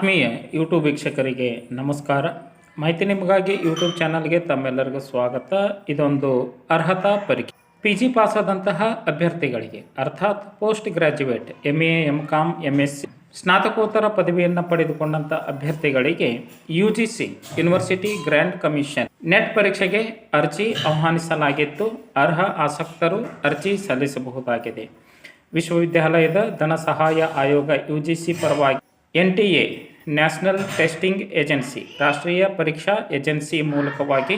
ಆತ್ಮೀಯ ಯೂಟ್ಯೂಬ್ ವೀಕ್ಷಕರಿಗೆ ನಮಸ್ಕಾರ. ಮಾಹಿತಿ ನಿಮಗಾಗಿ ಯೂಟ್ಯೂಬ್ ಚಾನಲ್ಗೆ ತಮ್ಮೆಲ್ಲರಿಗೂ ಸ್ವಾಗತ. ಇದೊಂದು ಅರ್ಹತಾ ಪರೀಕ್ಷೆ. ಪಿ ಜಿ ಪಾಸಾದಂತಹ ಅಭ್ಯರ್ಥಿಗಳಿಗೆ, ಅರ್ಥಾತ್ post graduate M A M com M S C ಸ್ನಾತಕೋತ್ತರ ಪದವಿಯನ್ನು ಪಡೆದುಕೊಂಡಂಥ ಅಭ್ಯರ್ಥಿಗಳಿಗೆ U G C university grand commission NET ಪರೀಕ್ಷೆಗೆ ಅರ್ಜಿ ಆಹ್ವಾನಿಸಲಾಗಿತ್ತು. ಅರ್ಹ ಆಸಕ್ತರು ಅರ್ಜಿ ಸಲ್ಲಿಸಬಹುದಾಗಿದೆ. ವಿಶ್ವವಿದ್ಯಾಲಯದ ಧನ ಸಹಾಯ ಆಯೋಗ ಯು ಜಿ ಸಿ ಪರವಾಗಿ N T A, national testing agency, ರಾಷ್ಟ್ರೀಯ ಪರೀಕ್ಷಾ ಏಜೆನ್ಸಿ ಮೂಲಕವಾಗಿ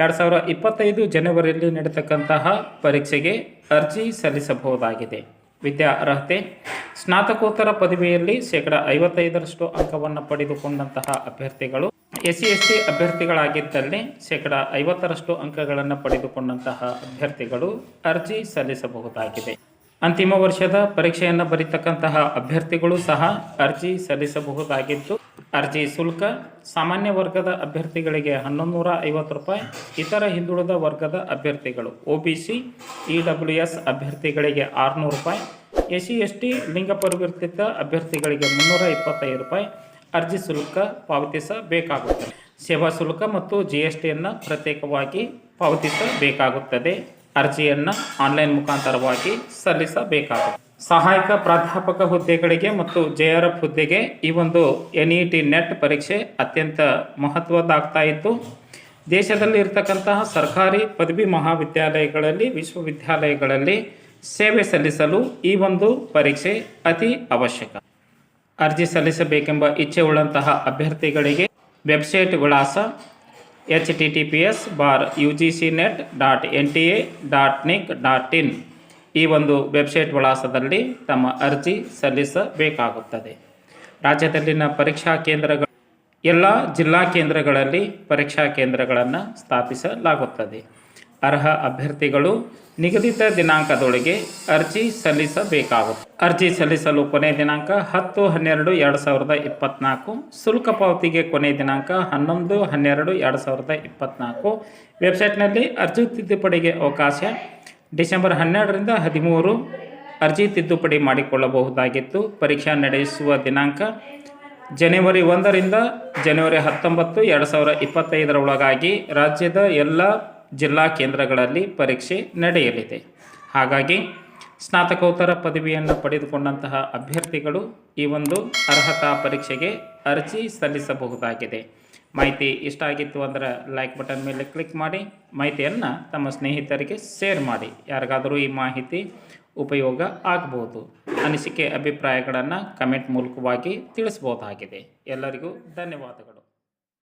ಎರಡು ಸಾವಿರ ಇಪ್ಪತ್ತೈದು ಜನವರಿಯಲ್ಲಿ ನಡೆತಕ್ಕಂತಹ ಪರೀಕ್ಷೆಗೆ ಅರ್ಜಿ ಸಲ್ಲಿಸಬಹುದಾಗಿದೆ. ವಿದ್ಯಾ ಅರ್ಹತೆ, ಸ್ನಾತಕೋತ್ತರ ಪದವಿಯಲ್ಲಿ ಶೇಕಡ ಐವತ್ತೈದರಷ್ಟು ಅಂಕವನ್ನು ಪಡೆದುಕೊಂಡಂತಹ ಅಭ್ಯರ್ಥಿಗಳು ಎಸ್ ಸಿ ಎಸ್ ಸಿ ಅಭ್ಯರ್ಥಿಗಳಾಗಿದ್ದಲ್ಲಿ ಶೇಕಡ ಐವತ್ತರಷ್ಟು ಅಂಕಗಳನ್ನು ಪಡೆದುಕೊಂಡಂತಹ ಅಭ್ಯರ್ಥಿಗಳು ಅರ್ಜಿ ಸಲ್ಲಿಸಬಹುದಾಗಿದೆ. ಅಂತಿಮ ವರ್ಷದ ಪರೀಕ್ಷೆಯನ್ನು ಬರೀತಕ್ಕಂತಹ ಅಭ್ಯರ್ಥಿಗಳು ಸಹ ಅರ್ಜಿ ಸಲ್ಲಿಸಬಹುದಾಗಿದ್ದು, ಅರ್ಜಿ ಶುಲ್ಕ ಸಾಮಾನ್ಯ ವರ್ಗದ ಅಭ್ಯರ್ಥಿಗಳಿಗೆ ಹನ್ನೊಂದು ನೂರ ಐವತ್ತು ರೂಪಾಯಿ, ಇತರ ಹಿಂದುಳಿದ ವರ್ಗದ ಅಭ್ಯರ್ಥಿಗಳು, O B C, E W S ಅಭ್ಯರ್ಥಿಗಳಿಗೆ ಆರುನೂರು ರೂಪಾಯಿ, ಎಸ್ ಸಿ, ಎಸ್ ಟಿ ಲಿಂಗ ಪರಿವರ್ತಿತ ಅಭ್ಯರ್ಥಿಗಳಿಗೆ ಮುನ್ನೂರ ಇಪ್ಪತ್ತೈದು ರೂಪಾಯಿ ಅರ್ಜಿ ಶುಲ್ಕ ಪಾವತಿಸಬೇಕಾಗುತ್ತದೆ. ಸೇವಾ ಶುಲ್ಕ ಮತ್ತು ಜಿ ಎಸ್ ಟಿಯನ್ನು ಪ್ರತ್ಯೇಕವಾಗಿ ಪಾವತಿಸಬೇಕಾಗುತ್ತದೆ. ಅರ್ಜಿಯನ್ನು ಆನ್ಲೈನ್ ಮುಖಾಂತರವಾಗಿ ಸಲ್ಲಿಸಬೇಕಾಗುತ್ತದೆ ಸಹಾಯಕ ಪ್ರಾಧ್ಯಾಪಕ ಹುದ್ದೆಗಳಿಗೆ ಮತ್ತು ಜೆ ಆರ್ ಎಫ್ ಹುದ್ದೆಗೆ ಈ ಒಂದು ಎನ್ ಇ ಟಿ ನೆಟ್ ಪರೀಕ್ಷೆ ಅತ್ಯಂತ ಮಹತ್ವದ್ದಾಗ್ತಾ ಇತ್ತು. ದೇಶದಲ್ಲಿ ಇರತಕ್ಕಂತಹ ಸರ್ಕಾರಿ ಪದವಿ ಮಹಾವಿದ್ಯಾಲಯಗಳಲ್ಲಿ, ವಿಶ್ವವಿದ್ಯಾಲಯಗಳಲ್ಲಿ ಸೇವೆ ಸಲ್ಲಿಸಲು ಈ ಒಂದು ಪರೀಕ್ಷೆ ಅತಿ ಅವಶ್ಯಕ. ಅರ್ಜಿ ಸಲ್ಲಿಸಬೇಕೆಂಬ ಇಚ್ಛೆ ಉಳ್ಳಂತಹ ಅಭ್ಯರ್ಥಿಗಳಿಗೆ ವೆಬ್ಸೈಟ್ ವಿಳಾಸ H T T P S bar U G C net dot N T A dot nic dot in ಈ ಒಂದು ವೆಬ್ಸೈಟ್ ವಿಳಾಸದಲ್ಲಿ ತಮ್ಮ ಅರ್ಜಿ ಸಲ್ಲಿಸಬೇಕಾಗುತ್ತದೆ. ರಾಜ್ಯದಲ್ಲಿನ ಪರೀಕ್ಷಾ ಕೇಂದ್ರಗಳು, ಎಲ್ಲ ಜಿಲ್ಲಾ ಕೇಂದ್ರಗಳಲ್ಲಿ ಪರೀಕ್ಷಾ ಕೇಂದ್ರಗಳನ್ನು ಸ್ಥಾಪಿಸಲಾಗುತ್ತದೆ. ಅರ್ಹ ಅಭ್ಯರ್ಥಿಗಳು ನಿಗದಿತ ದಿನಾಂಕದೊಳಗೆ ಅರ್ಜಿ ಸಲ್ಲಿಸಬೇಕಾಗುತ್ತದೆ ಅರ್ಜಿ ಸಲ್ಲಿಸಲು ಕೊನೆ ದಿನಾಂಕ ಹತ್ತು ಹನ್ನೆರಡು ಎರಡು ಸಾವಿರದ ಇಪ್ಪತ್ತ್ನಾಲ್ಕು ಶುಲ್ಕ ಪಾವತಿಗೆ ಕೊನೆ ದಿನಾಂಕ ಹನ್ನೊಂದು ಹನ್ನೆರಡು ಎರಡು ಸಾವಿರದ ಇಪ್ಪತ್ತ್ನಾಲ್ಕು ವೆಬ್ಸೈಟ್ನಲ್ಲಿ ಅರ್ಜಿ ತಿದ್ದುಪಡಿಗೆ ಅವಕಾಶ ಡಿಸೆಂಬರ್ ಹನ್ನೆರಡರಿಂದ ಹದಿಮೂರು. ಅರ್ಜಿ ತಿದ್ದುಪಡಿ ಮಾಡಿಕೊಳ್ಳಬಹುದಾಗಿತ್ತು. ಪರೀಕ್ಷಾ ನಡೆಸುವ ದಿನಾಂಕ ಜನವರಿ ಒಂದರಿಂದ ಜನವರಿ ಹತ್ತೊಂಬತ್ತು ಎರಡು ಸಾವಿರ ಇಪ್ಪತ್ತೈದರ ಒಳಗಾಗಿ ರಾಜ್ಯದ ಎಲ್ಲ ಜಿಲ್ಲಾ ಕೇಂದ್ರಗಳಲ್ಲಿ ಪರೀಕ್ಷೆ ನಡೆಯಲಿದೆ. ಹಾಗಾಗಿ ಸ್ನಾತಕೋತ್ತರ ಪದವಿಯನ್ನು ಪಡೆದುಕೊಂಡಂತಹ ಅಭ್ಯರ್ಥಿಗಳು ಈ ಒಂದು ಅರ್ಹತಾ ಪರೀಕ್ಷೆಗೆ ಅರ್ಜಿ ಸಲ್ಲಿಸಬಹುದಾಗಿದೆ. ಮಾಹಿತಿ ಇಷ್ಟ ಆಗಿತ್ತು ಅಂದರೆ ಲೈಕ್ ಬಟನ್ ಮೇಲೆ ಕ್ಲಿಕ್ ಮಾಡಿ, ಮಾಹಿತಿಯನ್ನು ತಮ್ಮ ಸ್ನೇಹಿತರಿಗೆ ಶೇರ್ ಮಾಡಿ. ಯಾರಿಗಾದರೂ ಈ ಮಾಹಿತಿ ಉಪಯೋಗ ಆಗಬಹುದು ಅನಿಸಿಕೆ, ಅಭಿಪ್ರಾಯಗಳನ್ನು ಕಮೆಂಟ್ ಮೂಲಕವಾಗಿ ತಿಳಿಸ್ಬೋದಾಗಿದೆ ಎಲ್ಲರಿಗೂ ಧನ್ಯವಾದಗಳು.